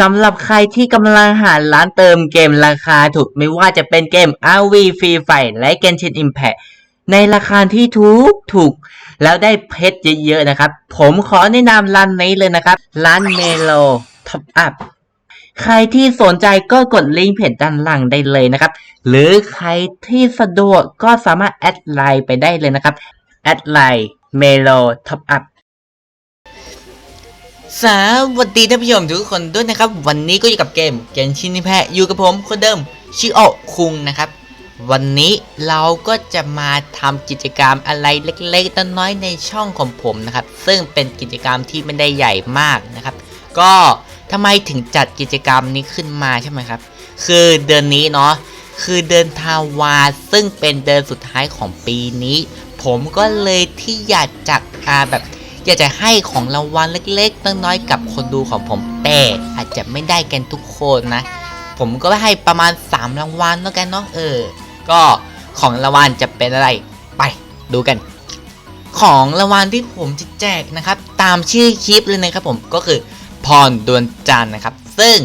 สำหรับใครที่กำลังหาร้านเติมเกมราคาถูกไม่ว่าจะเป็นเกม RV Free Fire และ Genshin Impact ในราคาที่ถูกถูก แล้วได้เพชรเยอะๆนะครับ ผมขอแนะนำร้านนี้เลยนะครับ ร้านเมโลท็อปอัพใครที่สนใจก็กดลิงก์เพจด้านล่างได้เลยนะครับ หรือใครที่สะดวกก็สามารถแอดไลน์ไปได้เลยนะครับ แอดไลน์เมโลท็อปอัพ สวัสดีท่านผู้ชมทุกคนด้วยนะครับ วันนี้ก็อยู่กับเกมเกนชินิแพะอยู่กับผมคนเดิมชิโอคุงนะครับ วันนี้เราก็จะมาทำกิจกรรมอะไรเล็กๆน้อยๆในช่องของผมนะครับ ซึ่งเป็นกิจกรรมที่ไม่ได้ใหญ่มากนะครับ ก็ทำไมถึงจัดกิจกรรมนี้ขึ้นมาใช่ไหมครับ คือเดือนนี้เนาะคือเดือนทาวาซึ่งเป็นเดือนสุดท้ายของปีนี้ ผมก็เลยที่อยากจัดอาแบบ อยากจะให้ของรางวัลเล็กๆน้อยๆกับคนดูของผมแต่อาจจะไม่ได้กันทุกคนนะ ผมก็ให้ประมาณ 3 รางวัลแล้วกันเนาะเออ ก็ของรางวัลจะเป็นอะไรไปดูกัน ของรางวัลที่ผมจะแจกนะครับ ตามชื่อคลิปเลยนะครับผมก็คือพรดวงจันทร์นะครับ ซึ่ง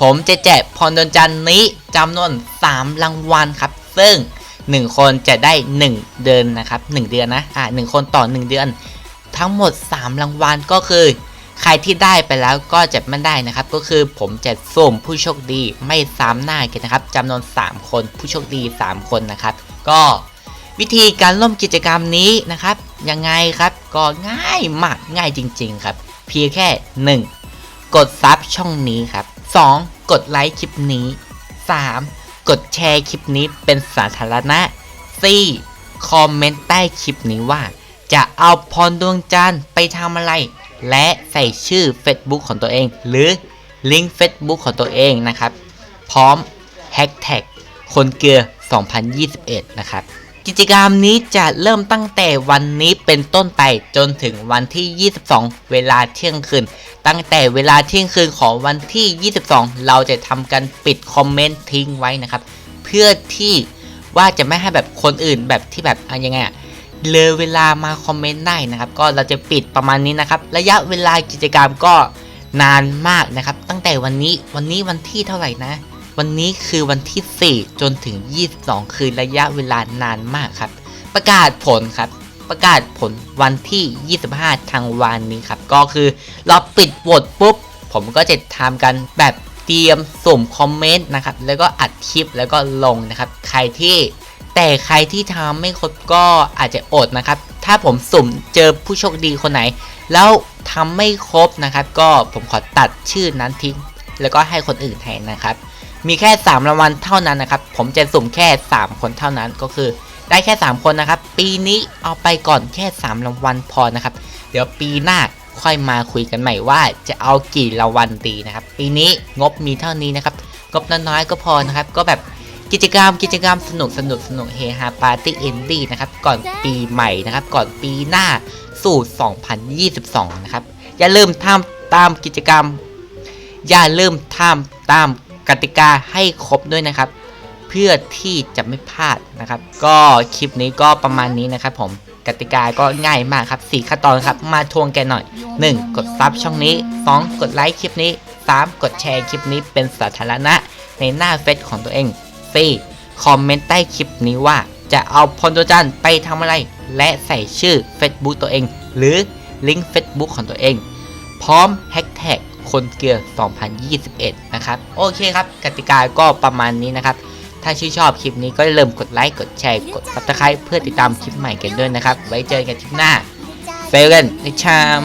ผมจะแจกพรดวงจันทร์นี้จำนวน 3 รางวัลครับ ซึ่ง 1 คนจะได้ 1 เดือนนะครับ 1 เดือนนะอ่าหนึ่งคนต่อ 1 เดือน ทั้งหมด 3 รางวัลก็คือ ใครที่ได้ไปแล้วก็จะไม่ได้นะครับ ก็คือผมจะสุ่มผู้โชคดีไม่ซ้ำหน้ากันนะครับจำนวน 3 คนผู้โชคดี 3 คนนะครับ ก็วิธีการร่วมกิจกรรมนี้นะครับยังไงครับก็ง่ายมากง่ายจริง ๆ ครับ เพียงแค่ 1. กดซับช่องนี้ครับ 2. กดไลค์คลิปนี้ 3. กดแชร์คลิปนี้เป็นสาธารณะ 4. คอมเมนต์ใต้คลิปนี้ว่า จะเอาพรดวงจันทร์ไปทำอะไร และใส่ชื่อ Facebook ของตัวเอง หรือลิงก์ Facebook ของตัวเองนะครับ พร้อมแฮชแท็กคนเกลือ 2021 นะครับ กิจกรรมนี้จะเริ่มตั้งแต่วันนี้เป็นต้นไปจนถึงวันที่ 22 เวลาเที่ยงคืน ตั้งแต่เวลาเที่ยงคืนของวันที่ 22 เราจะทำการปิดคอมเมนต์ทิ้งไว้นะครับ เพื่อที่ว่าจะไม่ให้แบบคนอื่นแบบที่แบบอะยังไงอะ เลยเวลามาคอมเมนต์ได้นะครับ ก็เราจะปิดประมาณนี้นะครับ ระยะเวลากิจกรรมก็นานมากนะครับ ตั้งแต่วันนี้วันนี้วันที่เท่าไหร่นะ วันนี้คือวันที่ 4 จนถึง 22 คือระยะเวลานานมากครับ ประกาศผลครับ ประกาศผลวันที่ 25 ทางวันนี้ครับ ก็คือเราปิดโหวตปุ๊บ ผมก็จะทำกันแบบเตรียมสุ่มคอมเมนต์นะครับ แล้วก็อัดคลิปแล้วก็ลงนะครับ ใครที่ แต่ใครที่ทำไม่ครบก็อาจจะอดนะครับ ถ้าผมสุ่มเจอผู้โชคดีคนไหน แล้วทำไม่ครบนะครับ ก็ผมขอตัดชื่อนั้นทิ้ง แล้วก็ให้คนอื่นแทนนะครับ มีแค่ 3รางวัลเท่านั้นนะครับ ผมจะสุ่มแค่ 3 คนเท่านั้นก็คือ ได้แค่ 3 คนนะครับ ปีนี้เอาไปก่อนแค่ 3รางวัลพอนะครับ เดี๋ยวปีหน้าค่อยมาคุยกันใหม่ว่าจะเอากี่รางวัลดีนะครับ ปีนี้งบมีเท่านี้นะครับงบน้อยๆก็พอนะครับ ก็แบบ กิจกรรมกิจกรรมสนุกสนุกสนุกเฮฮาปาร์ตี้เอนดี้นะครับ ก่อนปีใหม่นะครับ ก่อนปีหน้าสู่ 2022 นะครับ อย่าลืมทำตามกิจกรรม อย่าลืมทำตามกติกาให้ครบด้วยนะครับ เพื่อที่จะไม่พลาดนะครับ ก็คลิปนี้ก็ประมาณนี้นะครับผมกติกาก็ง่ายมากครับ4ขั้นตอนครับ มาทวงแกหน่อย 1. กดซับช่องนี้ 2. กดไลค์คลิปนี้ 3. กดแชร์คลิปนี้เป็นสาธารณะ ในหน้าเฟซของตัวเอง 4. คอมเมนต์ใต้คลิปนี้ว่า จะเอาพลโดจันไปทำอะไร และใส่ชื่อ Facebook ตัวเอง หรือลิงก์ Facebook ของตัวเอง พร้อมแฮชแท็กคนเกลือ 2021 นะครับ โอเคครับ กติกาก็ประมาณนี้นะครับ ถ้าชื่นชอบคลิปนี้ก็อย่าลืมกดไลค์กดแชร์กด subscribe เพื่อติดตามคลิปใหม่กันด้วยนะครับ ไว้เจอกันคลิปหน้าเฟรนในชาม